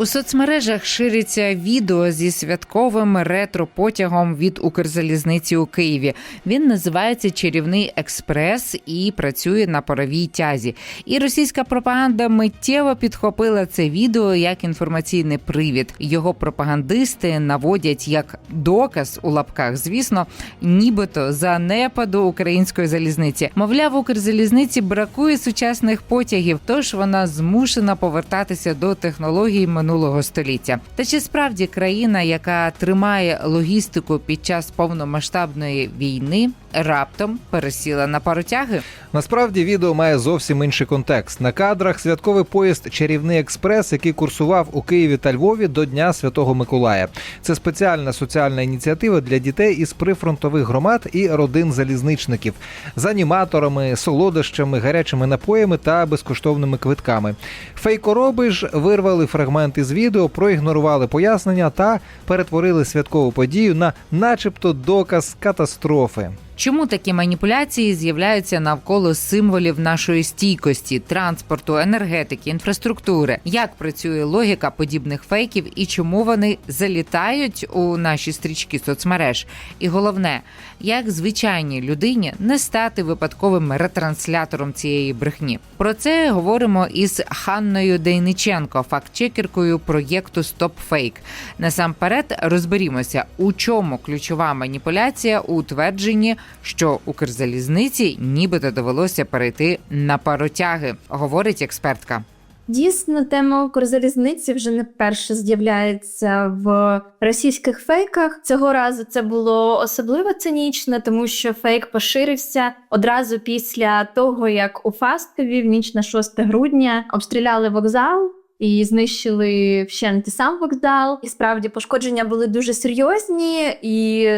У соцмережах шириться відео зі святковим ретро-потягом від Укрзалізниці у Києві. Він називається Чарівний експрес і працює на паровій тязі. І російська пропаганда миттєво підхопила це відео як інформаційний привід. Його пропагандисти наводять як доказ у лапках, звісно, нібито занепаду української залізниці. Мовляв, Укрзалізниці бракує сучасних потягів, тож вона змушена повертатися до технологій минулого століття. Та чи справді країна, яка тримає логістику під час повномасштабної війни, раптом пересіла на паротяги? Насправді відео має зовсім інший контекст. На кадрах святковий поїзд Чарівний експрес, який курсував у Києві та Львові до Дня Святого Миколая. Це спеціальна соціальна ініціатива для дітей із прифронтових громад і родин залізничників з аніматорами, солодощами, гарячими напоями та безкоштовними квитками. Фейкороби ж вирвали фрагмент із відео, проігнорували пояснення та перетворили святкову подію на, начебто, доказ катастрофи. Чому такі маніпуляції з'являються навколо символів нашої стійкості, транспорту, енергетики, інфраструктури? Як працює логіка подібних фейків і чому вони залітають у наші стрічки соцмереж? І головне, як звичайній людині не стати випадковим ретранслятором цієї брехні? Про це говоримо із Ханною Дейниченко, фактчекеркою проєкту StopFake. Насамперед розберімося, у чому ключова маніпуляція у твердженні, що Укрзалізниці нібито довелося перейти на паротяги, говорить експертка. Дійсно, тема Укрзалізниці вже не перше з'являється в російських фейках. Цього разу це було особливо цинічно, тому що фейк поширився одразу після того, як у Фастові в ніч на 6 грудня обстріляли вокзал. І знищили вщент і сам вокзал. І справді пошкодження були дуже серйозні, і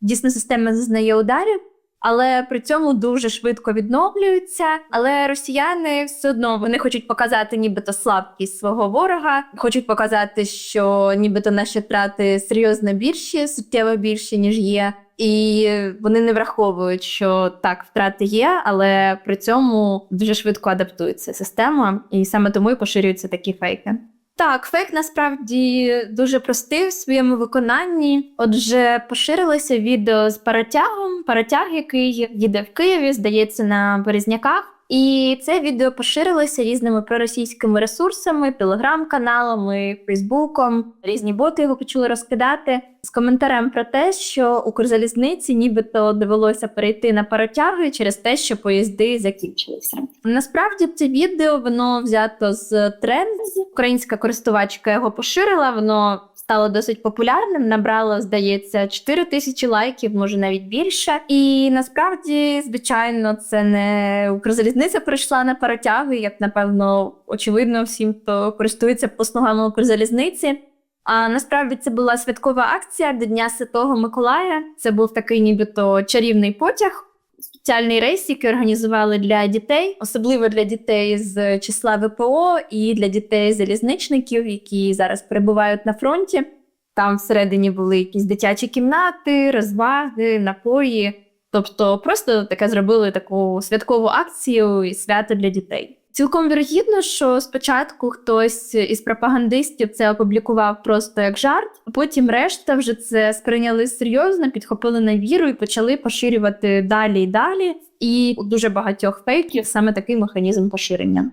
дійсно система зазнає ударів але при цьому дуже швидко відновлюються. Але росіяни все одно вони хочуть показати, нібито слабкість свого ворога, хочуть показати, що нібито наші втрати серйозно більші, суттєво більші ніж є. І вони не враховують, що так втрати є, але при цьому дуже швидко адаптується система, і саме тому і поширюються такі фейки. Так, фейк насправді дуже простий в своєму виконанні. Отже, поширилося відео з паротягом, паротяг, який їде в Києві, здається, на Березняках. І це відео поширилося різними проросійськими ресурсами, телеграм-каналами, Фейсбуком. Різні боти його почали розкидати з коментарем про те, що Укрзалізниці нібито довелося перейти на паротяги через те, що поїзди закінчилися. Насправді це відео воно взято з тренду. Українська користувачка його поширила. Воно стало досить популярним, набрало, здається, 4 тисячі лайків, може навіть більше. І насправді, звичайно, це не Укрзалізниця прийшла на паротяги, як напевно очевидно всім, хто користується послугами Укрзалізниці. А насправді це була святкова акція до Дня Святого Миколая. Це був такий, нібито чарівний потяг. Спеціальний рейс, який організували для дітей, особливо для дітей з числа ВПО і для дітей залізничників, які зараз перебувають на фронті. Там всередині були якісь дитячі кімнати, розваги, напої. Тобто, просто таке зробили таку святкову акцію і свято для дітей. Цілком вірогідно, що спочатку хтось із пропагандистів це опублікував просто як жарт, а потім решта вже це сприйняли серйозно, підхопили на віру і почали поширювати далі і далі. І у дуже багатьох фейків саме такий механізм поширення.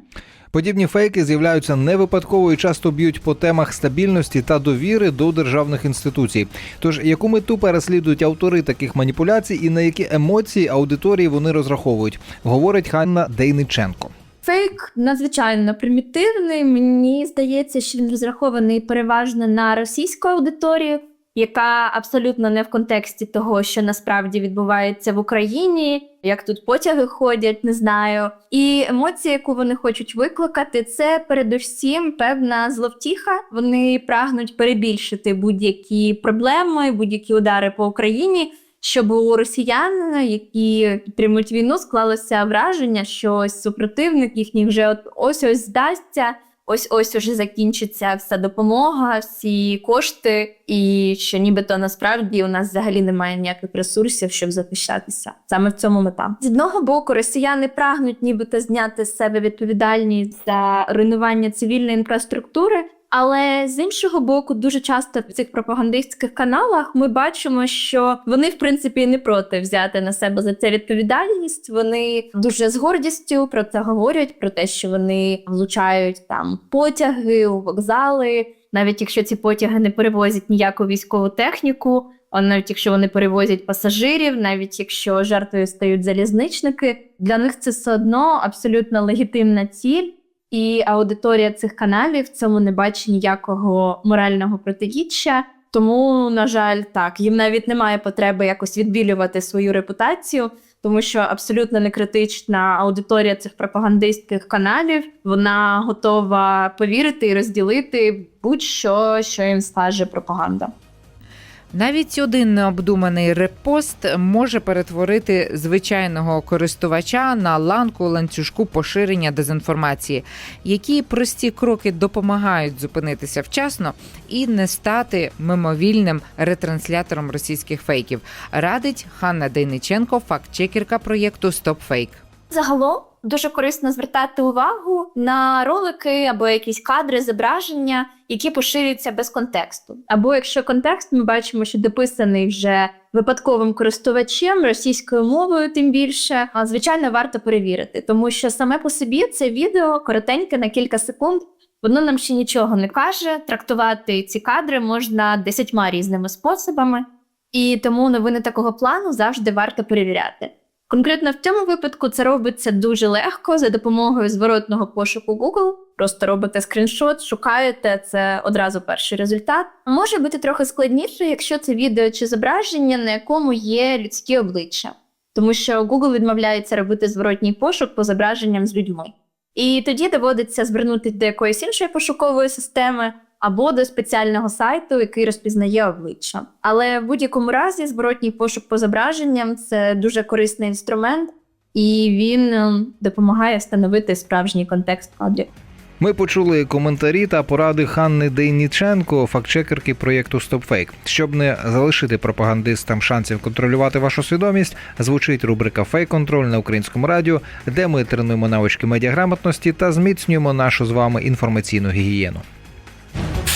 Подібні фейки з'являються не випадково і часто б'ють по темах стабільності та довіри до державних інституцій. Тож яку мету переслідують автори таких маніпуляцій і на які емоції аудиторії вони розраховують, говорить Ханна Дейниченко. Фейк надзвичайно примітивний. Мені здається, що він розрахований переважно на російську аудиторію, яка абсолютно не в контексті того, що насправді відбувається в Україні, як тут потяги ходять, не знаю. І емоція, яку вони хочуть викликати, це передусім певна зловтіха. Вони прагнуть перебільшити будь-які проблеми, будь-які удари по Україні щоб у росіян, які підтримують війну, склалося враження, що ось супротивник їхній вже от ось ось здасться. ось ось уже закінчиться вся допомога, всі кошти, і що нібито насправді у нас взагалі немає ніяких ресурсів, щоб захищатися. Саме в цьому мета. З одного боку, росіяни прагнуть нібито зняти з себе відповідальність за руйнування цивільної інфраструктури. Але з іншого боку, дуже часто в цих пропагандистських каналах ми бачимо, що вони, в принципі, не проти взяти на себе за це відповідальність. Вони дуже з гордістю про це говорять, про те, що вони влучають там потяги у вокзали, навіть якщо ці потяги не перевозять ніяку військову техніку. А навіть якщо вони перевозять пасажирів, навіть якщо жертвою стають залізничники, для них це все одно абсолютно легітимна ціль. І аудиторія цих каналів в цьому не бачить ніякого морального протиріччя. Тому, на жаль, так їм навіть немає потреби якось відбілювати свою репутацію, тому що абсолютно не критична аудиторія цих пропагандистських каналів. Вона готова повірити і розділити будь-що, що їм скаже пропаганда. Навіть один необдуманий репост може перетворити звичайного користувача на ланку ланцюжку поширення дезінформації, які прості кроки допомагають зупинитися вчасно і не стати мимовільним ретранслятором російських фейків. Радить Ханна Дейниченко, фактчекерка проєкту StopFake. Загалом дуже корисно звертати увагу на ролики або якісь кадри, зображення, які поширюються без контексту. Або якщо контекст ми бачимо, що дописаний вже випадковим користувачем російською мовою, тим більше, звичайно варто перевірити, тому що саме по собі це відео коротеньке на кілька секунд. Воно нам ще нічого не каже. Трактувати ці кадри можна десятьма різними способами, і тому новини такого плану завжди варто перевіряти. Конкретно в цьому випадку це робиться дуже легко за допомогою зворотного пошуку Google. Просто робите скріншот, шукаєте це одразу перший результат. Може бути трохи складніше, якщо це відео чи зображення, на якому є людські обличчя, тому що Google відмовляється робити зворотній пошук по зображенням з людьми. І тоді доводиться звернутися до якоїсь іншої пошукової системи або до спеціального сайту, який розпізнає обличчя. Але в будь-якому разі зворотній пошук по зображенням це дуже корисний інструмент, і він ем, допомагає встановити справжній контекст кадрів. Ми почули коментарі та поради Ханни Дейніченко, фактчекерки проєкту StopFake. Щоб не залишити пропагандистам шансів контролювати вашу свідомість, звучить рубрика Фейк-контроль на українському радіо, де ми тренуємо навички медіаграмотності та зміцнюємо нашу з вами інформаційну гігієну.